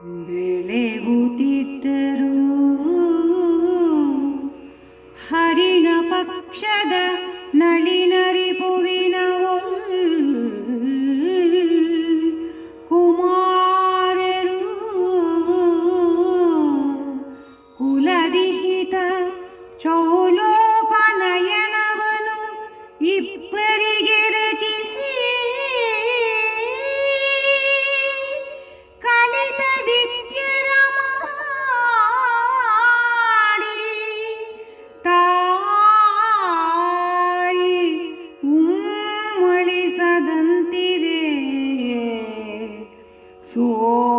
ಬೆಳೆಯುತ್ತಿದ್ದರು ಹರಿಣ ಪಕ್ಷದ ನಳಿನರಿಪುವಿನ ಕುಮಾರರು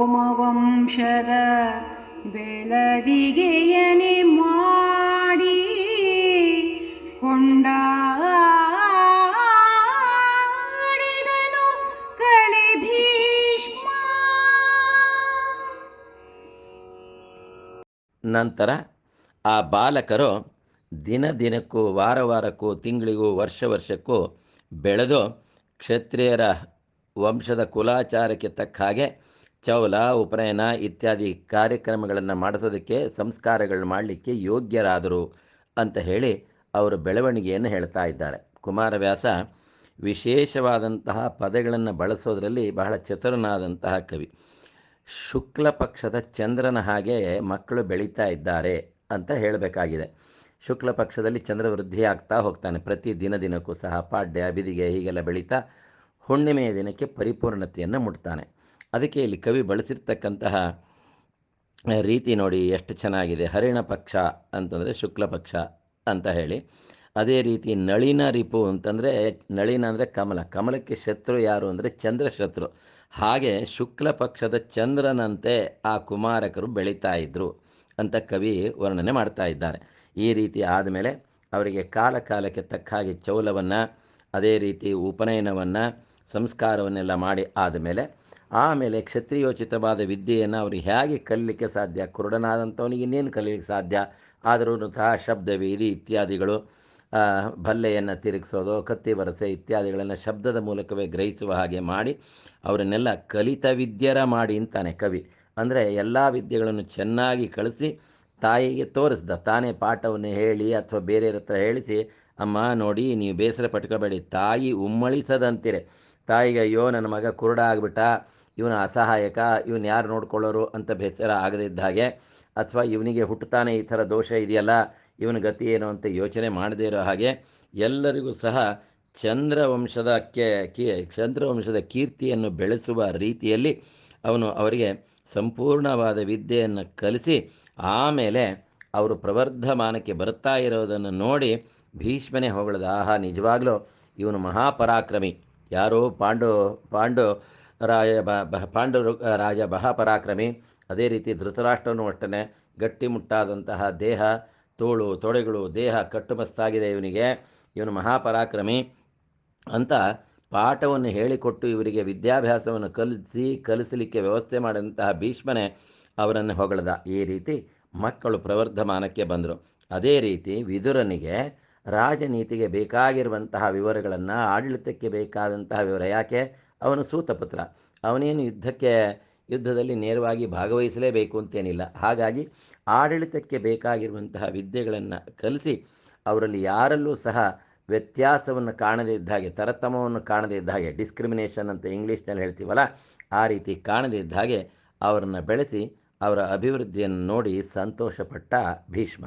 ಸೋಮವಂಶದ ಬೆಳವಿಗೆಯನೆ ಮಾಡಿ ಭೀಷ್ಮ. ನಂತರ ಆ ಬಾಲಕರು ದಿನ ದಿನಕ್ಕೂ ವಾರ ವಾರಕ್ಕೂ ತಿಂಗಳಿಗೂ ವರ್ಷ ವರ್ಷಕ್ಕೂ ಬೆಳೆದು ಕ್ಷತ್ರಿಯರ ವಂಶದ ಕುಲಾಚಾರಕ್ಕೆ ತಕ್ಕ ಹಾಗೆ ಚೌಲ ಉಪನಯನ ಇತ್ಯಾದಿ ಕಾರ್ಯಕ್ರಮಗಳನ್ನು ಮಾಡಿಸೋದಕ್ಕೆ ಸಂಸ್ಕಾರಗಳು ಮಾಡಲಿಕ್ಕೆ ಯೋಗ್ಯರಾದರು ಅಂತ ಹೇಳಿ ಅವರು ಬೆಳವಣಿಗೆಯನ್ನು ಹೇಳ್ತಾ ಇದ್ದಾರೆ. ಕುಮಾರವ್ಯಾಸ ವಿಶೇಷವಾದಂತಹ ಪದಗಳನ್ನು ಬಳಸೋದರಲ್ಲಿ ಬಹಳ ಚತುರನಾದಂತಹ ಕವಿ. ಶುಕ್ಲ ಪಕ್ಷದ ಚಂದ್ರನ ಹಾಗೆ ಮಕ್ಕಳು ಬೆಳೀತಾ ಇದ್ದಾರೆ ಅಂತ ಹೇಳಬೇಕಾಗಿದೆ. ಶುಕ್ಲ ಪಕ್ಷದಲ್ಲಿ ಚಂದ್ರ ವೃದ್ಧಿ ಆಗ್ತಾ ಹೋಗ್ತಾನೆ. ಪ್ರತಿ ದಿನ ದಿನಕ್ಕೂ ಸಹ ಪಾಡ್ಯ, ಬಿದಿಗೆ ಹೀಗೆಲ್ಲ ಬೆಳೀತಾ ಹುಣ್ಣಿಮೆಯ ದಿನಕ್ಕೆ ಪರಿಪೂರ್ಣತೆಯನ್ನು ಮುಟ್ತಾನೆ. ಅದಕ್ಕೆ ಇಲ್ಲಿ ಕವಿ ಬಳಸಿರ್ತಕ್ಕಂತಹ ರೀತಿ ನೋಡಿ ಎಷ್ಟು ಚೆನ್ನಾಗಿದೆ. ಹರಿಣ ಪಕ್ಷ ಅಂತಂದರೆ ಶುಕ್ಲ ಪಕ್ಷ ಅಂತ ಹೇಳಿ. ಅದೇ ರೀತಿ ನಳಿನ ರಿಪು ಅಂತಂದರೆ ನಳಿನ ಅಂದರೆ ಕಮಲ. ಕಮಲಕ್ಕೆ ಶತ್ರು ಯಾರು ಅಂದರೆ ಚಂದ್ರ ಶತ್ರು ಹಾಗೆ ಶುಕ್ಲ ಪಕ್ಷದ ಚಂದ್ರನಂತೆ ಆ ಕುಮಾರಕರು ಬೆಳೀತಾ ಇದ್ದರು ಅಂತ ಕವಿ ವರ್ಣನೆ ಮಾಡ್ತಾ ಇದ್ದಾರೆ. ಈ ರೀತಿ ಆದಮೇಲೆ ಅವರಿಗೆ ಕಾಲ ಕಾಲಕ್ಕೆ ತಕ್ಕ ಹಾಗೆ ಚೌಲವನ್ನು, ಅದೇ ರೀತಿ ಉಪನಯನವನ್ನು, ಸಂಸ್ಕಾರವನ್ನೆಲ್ಲ ಮಾಡಿ ಆದಮೇಲೆ ಆಮೇಲೆ ಕ್ಷತ್ರಿಯೋಚಿತವಾದ ವಿದ್ಯೆಯನ್ನು ಅವ್ರಿಗೆ ಹೇಗೆ ಕಲಿಲಿಕ್ಕೆ ಸಾಧ್ಯ? ಕುರುಡನಾದಂಥವನಿಗೆ ಇನ್ನೇನು ಕಲಿಯಲಿಕ್ಕೆ ಸಾಧ್ಯ? ಆದರೂ ಸಹ ಶಬ್ದವೇದಿ ಇತ್ಯಾದಿಗಳು ಬಲ್ಲೆಯನ್ನು ತಿರುಗಿಸೋದು, ಕತ್ತಿ ವರಸೆ ಇತ್ಯಾದಿಗಳನ್ನು ಶಬ್ದದ ಮೂಲಕವೇ ಗ್ರಹಿಸುವ ಹಾಗೆ ಮಾಡಿ ಅವರನ್ನೆಲ್ಲ ಕಲಿತ ವಿದ್ಯರ ಮಾಡಿ ಅಂತಾನೆ ಕವಿ. ಅಂದರೆ ಎಲ್ಲ ವಿದ್ಯೆಗಳನ್ನು ಚೆನ್ನಾಗಿ ಕಳಿಸಿ ತಾಯಿಗೆ ತೋರಿಸ್ದ. ತಾನೇ ಪಾಠವನ್ನು ಹೇಳಿ ಅಥವಾ ಬೇರೆಯವ್ರ ಹತ್ರ ಹೇಳಿಸಿ, ಅಮ್ಮ, ನೋಡಿ, ನೀವು ಬೇಸರ ಪಟ್ಕೋಬೇಡಿ. ತಾಯಿ ಉಮ್ಮಳಿಸದಂತಿರೆ ತಾಯಿಗೆ, ಅಯ್ಯೋ, ನನ್ನ ಮಗ ಕುರುಡ ಆಗಿಬಿಟ್ಟ. ಇವನು ಅಸಹಾಯಕ, ಇವನು ಯಾರು ನೋಡ್ಕೊಳ್ಳೋರು ಅಂತ ಬೇಸರ ಆಗದಿದ್ದ ಹಾಗೆ, ಅಥವಾ ಇವನಿಗೆ ಹುಟ್ಟುತ್ತಾನೆ ಈ ಥರ ದೋಷ ಇದೆಯಲ್ಲ, ಇವನ ಗತಿ ಏನು ಅಂತ ಯೋಚನೆ ಮಾಡದೇ ಇರೋ ಹಾಗೆ, ಎಲ್ಲರಿಗೂ ಸಹ ಚಂದ್ರವಂಶದಕ್ಕೆ ಕೀ ಚಂದ್ರವಂಶದ ಕೀರ್ತಿಯನ್ನು ಬೆಳೆಸುವ ರೀತಿಯಲ್ಲಿ ಅವನು ಅವರಿಗೆ ಸಂಪೂರ್ಣವಾದ ವಿದ್ಯೆಯನ್ನು ಕಲಿಸಿ, ಆಮೇಲೆ ಅವರು ಪ್ರವರ್ಧಮಾನಕ್ಕೆ ಬರ್ತಾ ಇರೋದನ್ನು ನೋಡಿ ಭೀಷ್ಮನೇ ಹೊಗಳದ, ಆಹಾ, ನಿಜವಾಗ್ಲೂ ಇವನು ಮಹಾಪರಾಕ್ರಮಿ. ಯಾರೋ ಪಾಂಡು ಪಾಂಡು ರಾಯ ಬ ಪಾಂಡವರು ಪಾಂಡು ರಾಜ ಮಹಾಪರಾಕ್ರಮಿ. ಅದೇ ರೀತಿ ಧೃತರಾಷ್ಟ್ರನು ಅಷ್ಟೇ ಗಟ್ಟಿಮುಟ್ಟಾದಂತಹ ದೇಹ, ತೋಳು, ತೊಡೆಗಳು, ದೇಹ ಕಟ್ಟುಮಸ್ತಾಗಿದೆ ಇವನಿಗೆ. ಇವನು ಮಹಾಪರಾಕ್ರಮಿ. ಅಂತ ಪಾಠವನ್ನು ಹೇಳಿಕೊಟ್ಟು ಇವರಿಗೆ ವಿದ್ಯಾಭ್ಯಾಸವನ್ನು ಕಲಿಸಿ, ಕಲಿಸಲಿಕ್ಕೆ ವ್ಯವಸ್ಥೆ ಮಾಡಿದಂತಹ ಭೀಷ್ಮನೇ ಅವರನ್ನು ಹೊಗಳದ. ಈ ರೀತಿ ಮಕ್ಕಳು ಪ್ರವರ್ಧಮಾನಕ್ಕೆ ಬಂದರು. ಅದೇ ರೀತಿ ವಿದುರನಿಗೆ ರಾಜನೀತಿಗೆ ಬೇಕಾಗಿರುವಂತಹ ವಿವರಗಳನ್ನು ಆಡಳಿತಕ್ಕೆ ಬೇಕಾದಂತಹ ವಿವರ. ಯಾಕೆ? ಅವನು ಸೂತಪುತ್ರ. ಅವನೇನು ಯುದ್ಧಕ್ಕೆ, ಯುದ್ಧದಲ್ಲಿ ನೇರವಾಗಿ ಭಾಗವಹಿಸಲೇಬೇಕು ಅಂತೇನಿಲ್ಲ. ಹಾಗಾಗಿ ಆಡಳಿತಕ್ಕೆ ಬೇಕಾಗಿರುವಂತಹ ವಿದ್ಯೆಗಳನ್ನು ಕಲಿಸಿ ಅವರಲ್ಲಿ ಯಾರಲ್ಲೂ ಸಹ ವ್ಯತ್ಯಾಸವನ್ನು ಕಾಣದೇ ಇದ್ದ ಹಾಗೆ ತರತಮವನ್ನು ಕಾಣದೇ ಇದ್ದ ಹಾಗೆ ಡಿಸ್ಕ್ರಿಮಿನೇಷನ್ ಅಂತ ಇಂಗ್ಲೀಷ್ನಲ್ಲಿ ಹೇಳ್ತೀವಲ್ಲ, ಆ ರೀತಿ ಕಾಣದೇ ಇದ್ದ ಹಾಗೆ ಅವರನ್ನು ಬೆಳೆಸಿ ಅವರ ಅಭಿವೃದ್ಧಿಯನ್ನು ನೋಡಿ ಸಂತೋಷಪಟ್ಟ ಭೀಷ್ಮ.